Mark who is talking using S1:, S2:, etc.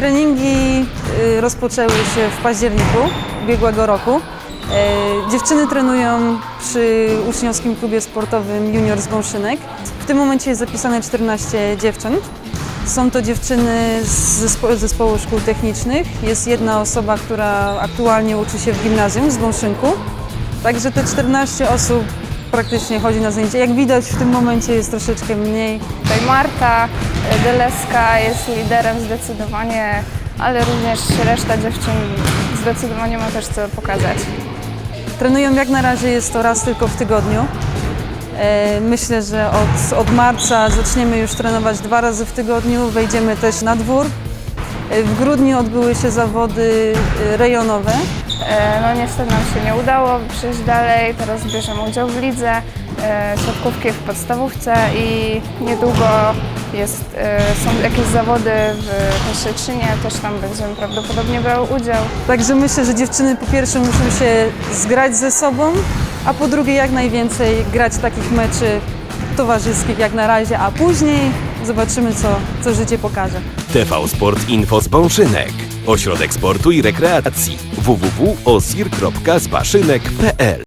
S1: Treningi y, rozpoczęły się w październiku ubiegłego roku. E, Dziewczyny trenują przy uczniowskim klubie sportowym Junior z Gąszynek. W tym momencie jest zapisane 14 dziewcząt. Są to dziewczyny z zespo- zespołu szkół technicznych. Jest jedna osoba, która aktualnie uczy się w gimnazjum z Gąszynku. Także te 14 osób praktycznie chodzi na zajęcia. Jak widać w tym momencie jest troszeczkę mniej.
S2: Tutaj Marta e, Deleska jest liderem zdecydowanie, ale również reszta dziewczyn zdecydowanie ma też co pokazać.
S1: Trenują jak na razie jest to raz tylko w tygodniu. E, Myślę, że od, od marca zaczniemy już trenować dwa razy w tygodniu. Wejdziemy też na dwór. W grudniu odbyły się zawody e, rejonowe.
S2: E, No niestety nam się nie udało przejść dalej, teraz bierzemy udział w lidze, e, siatkówki w podstawówce i niedługo jest, e, są jakieś zawody w Koszyczynie, też tam będziemy prawdopodobnie brały udział.
S1: Także myślę, że dziewczyny po pierwsze muszą się zgrać ze sobą, a po drugie jak najwięcej grać takich meczy towarzyskich jak na razie, a później zobaczymy co, co życie pokaże.
S3: TV Sport Info z Bąszynek. Ośrodek Sportu i Rekreacji www.osir.zbaszynek.pl